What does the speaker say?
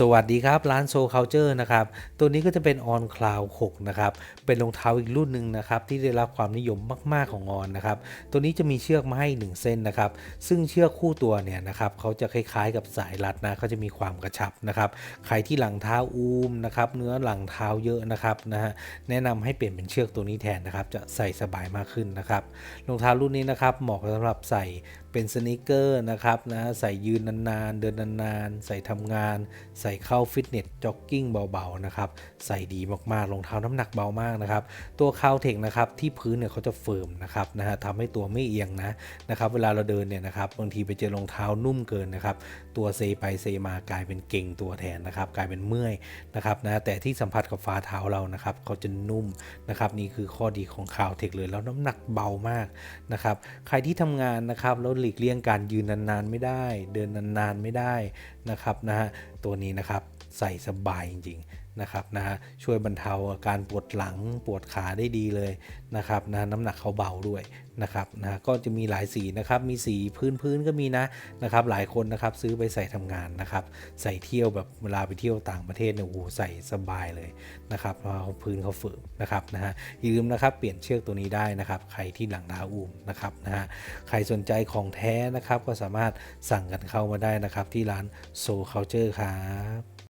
สวัสดีครับ ร้านโซเคาเจอร์นะครับ ตัวนี้ก็จะเป็นออนคลาว6นะครับ เป็นรองเท้าอีกรุ่นหนึ่งนะครับ ที่ได้รับความนิยมมาก ๆ ของออนนะครับ ตัวนี้จะมีเชือกมาให้ 1 เส้นนะครับ ซึ่งเชือกคู่ตัวเนี่ยนะครับเขาจะคล้าย ๆ กับสายรัดนะเขาจะมีความกระชับนะครับ ใครที่หลังเท้าอูมนะครับ เนื้อหลังเท้าเยอะนะครับนะฮะ แนะนำให้เปลี่ยนเป็นเชือกตัวนี้แทนนะครับ จะใส่สบายมากขึ้นนะครับ รองเท้ารุ่นนี้นะครับ เหมาะสำหรับใส่เป็นสนิเกอร์นะครับนะ ใส่ยืนนานๆ เดินนานๆ ใส่ทำงาน ใส่เข้าฟิตเนสจ็อกกิ้งเบาๆนะครับใส่ดีมากๆรองเท้าน้ำหนักเบามากนะครับตัวคาวเทคนะครับที่พื้นเนี่ยเขาจะเฟิร์มนะครับนะฮะทำให้ตัวไม่เอียงนะนะครับเวลาเราเดินเนี่ยนะครับบางทีไปเจอรองเท้านุ่มเกินนะครับตัวเซไปเซมากลายเป็นเก่งตัวแทนนะครับกลายเป็นเมื่อยนะครับนะแต่ที่สัมผัสกับฝ่าเท้าเรานะครับเขาจะนุ่มนะครับนี่คือข้อดีของคาวเทคเลยแล้วน้ำหนักเบามากนะครับใครที่ทำงานนะครับแล้วหลีกเลี่ยงการยืนนานๆไม่ได้ เดินนานๆไม่ได้นะครับนะฮะตัวนี้นะครับ ใส่สบายจริง นะครับนะฮะช่วยบรรเทาอาการปวดหลังปวดขาได้ดีเลยนะครับนะน้ำหนักเขาเบาด้วยนะครับนะก็จะมีหลายสีนะครับมีสีพื้นๆก็มีนะนะครับหลายคนนะครับซื้อไปใส่ทำงานนะครับใส่เที่ยวแบบเวลาไปเที่ยวต่างประเทศเนี่ยโอ้โหใส่สบายเลยนะครับเพราะพื้นเขาฝึกนะครับนะฮะอย่าลืมนะครับเปลี่ยนเชือกตัวนี้ได้นะครับใครที่หลังเท้าอุ้มนะครับนะฮะใครสนใจของแท้นะครับก็สามารถสั่งกันเข้ามาได้นะครับที่ร้านโซเคาเจอร์ครับ